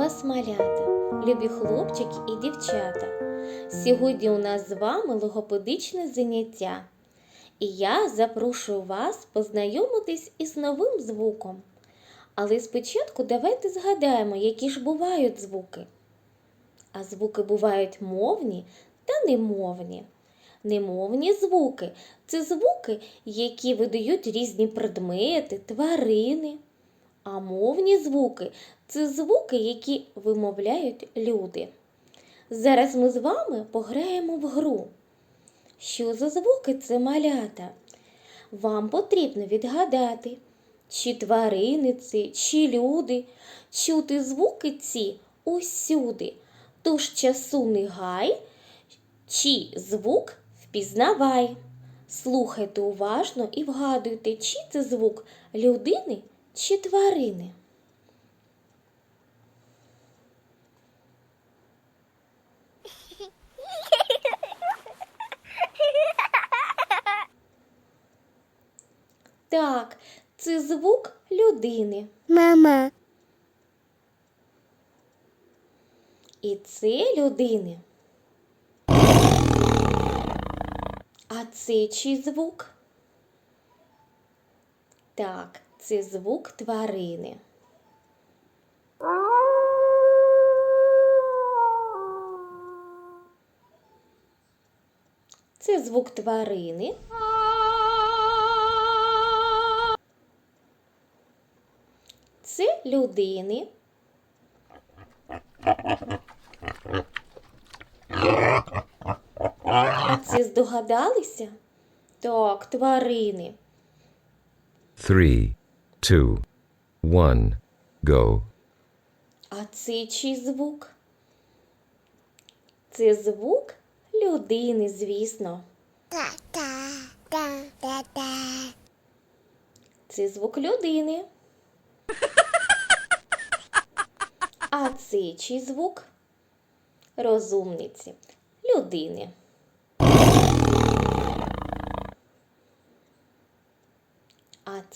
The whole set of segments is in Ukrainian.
вас, малята, любі хлопчики і дівчата. Сьогодні у нас з вами логопедичне заняття. І я запрошую вас познайомитись із новим звуком. Але спочатку давайте згадаємо, які ж бувають звуки. А звуки бувають мовні та немовні. Немовні звуки це звуки, які видають різні предмети, тварини. А мовні звуки це звуки, які вимовляють люди. Зараз ми з вами пограємо в гру. Що за звуки це малята? Вам потрібно відгадати, чи тварини це, чи люди, чути звуки ці усюди. Тож часу не гай, чи звук впізнавай. Слухайте уважно і вгадуйте, чи це звук людини чи тварини. Так, це звук людини. Мама, І це людини. А це чий звук? Так, це звук тварини. Це звук тварини. Це людини. Це здогадалися? Так, тварини. Three, two, one, go. А це чий звук? Це звук людини, звісно. Це звук людини. А це чий звук? Розумниці. Людини.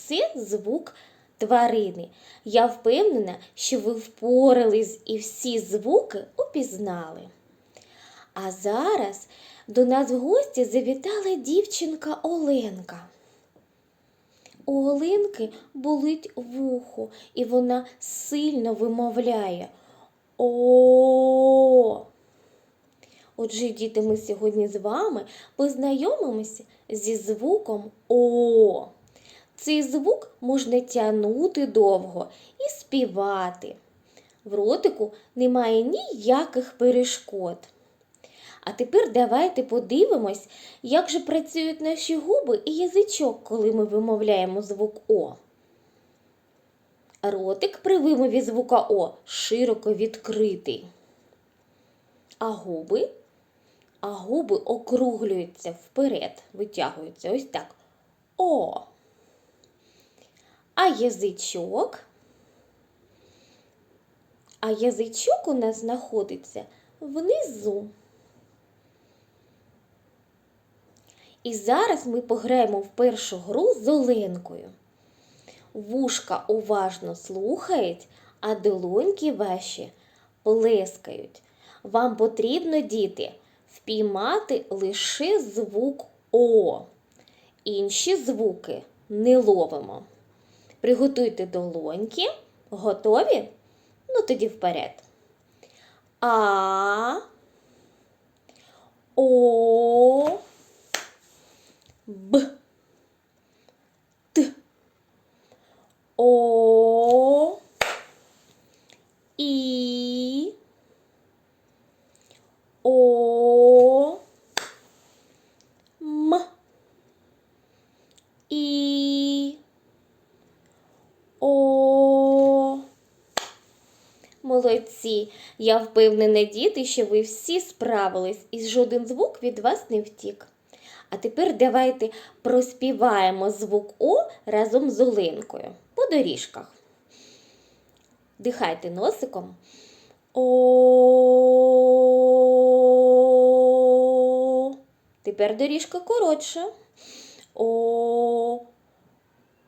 Це звук тварини. Я впевнена, що ви впорались і всі звуки упізнали. А зараз до нас в гості завітала дівчинка Оленка. У Оленки болить вухо, і вона сильно вимовляє О. Отже, діти, ми сьогодні з вами познайомимося зі звуком О. Цей звук можна тягнути довго і співати. В ротику немає ніяких перешкод. А тепер давайте подивимось, як же працюють наші губи і язичок, коли ми вимовляємо звук О. Ротик при вимові звука О широко відкритий. А губи? А губи округлюються вперед, витягуються ось так. О. А язичок? А язичок у нас знаходиться внизу. І зараз ми пограємо в першу гру з Оленкою. Вушка уважно слухають, а долоньки ваші плескають. Вам потрібно, діти, впіймати лише звук О. Інші звуки не ловимо. Приготуйте долоньки. Готові? Ну тоді вперед. А. О. Б. Т. О. І. О. М. І. О. Я впевнена, діти, що ви всі справились і жоден звук від вас не втік. А тепер давайте проспіваємо звук О разом з Оленкою по доріжках. Дихайте носиком. О. Тепер доріжка коротша. О.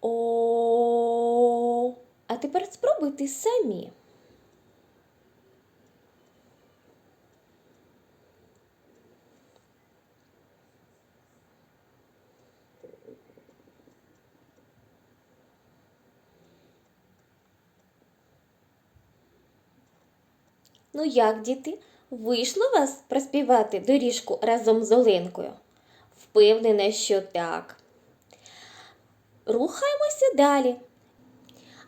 О. А тепер спробуйте самі. Ну як, діти, вийшло вас проспівати доріжку разом з Оленкою? Впевнена, що так. Рухаємося далі.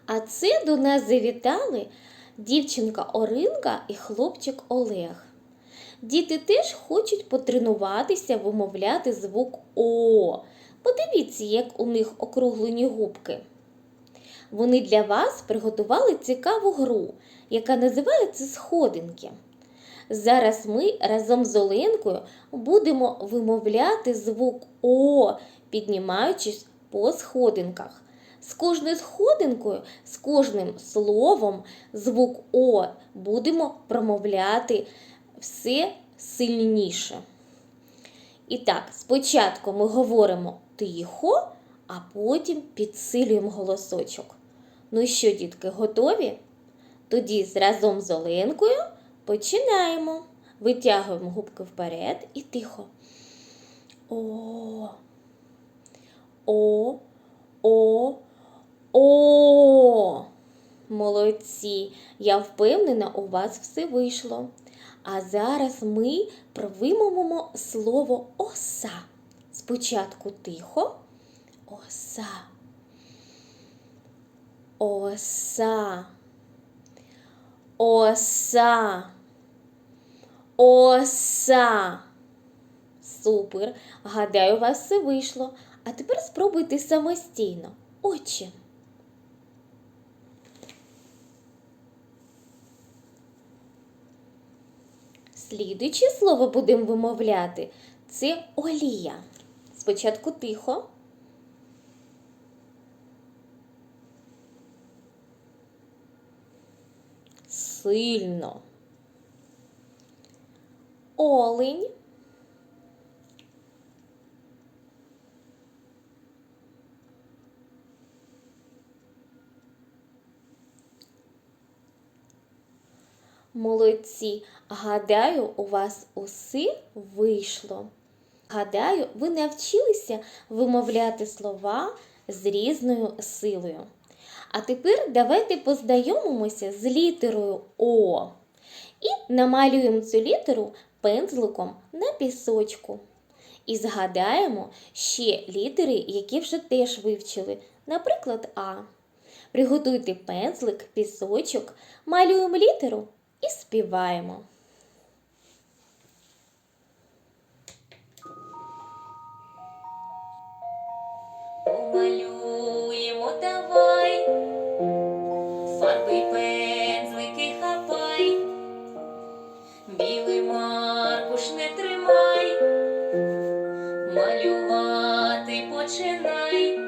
А це до нас завітали дівчинка Оринка і хлопчик Олег. Діти теж хочуть потренуватися вимовляти звук О. Подивіться, як у них округлені губки. Вони для вас приготували цікаву гру, яка називається Сходинки. Зараз ми разом з Оленкою будемо вимовляти звук О, піднімаючись по сходинках. З кожною сходинкою, з кожним словом звук О будемо промовляти все сильніше. І так, спочатку ми говоримо тихо, а потім підсилюємо голосочок. Ну що, дітки, готові? Тоді разом з Оленкою починаємо. Витягуємо губки вперед і тихо. О. О. О. О. Молодці! Я впевнена, у вас все вийшло. А зараз ми вимовимо слово оса. Спочатку тихо. Оса. Оса. Оса. Оса. Супер. Гадаю, у вас все вийшло. А тепер спробуйте самостійно. Очі. Слідуюче слово будемо вимовляти це олія. Спочатку тихо. Сильно. Олень. Молодці. Гадаю, у вас усе вийшло. Гадаю, ви навчилися вимовляти слова з різною силою. А тепер давайте познайомимося з літерою О і намалюємо цю літеру пензликом на пісочку. І згадаємо ще літери, які вже теж вивчили, наприклад, А. Приготуйте пензлик, пісочок, малюємо літеру і співаємо. Bye.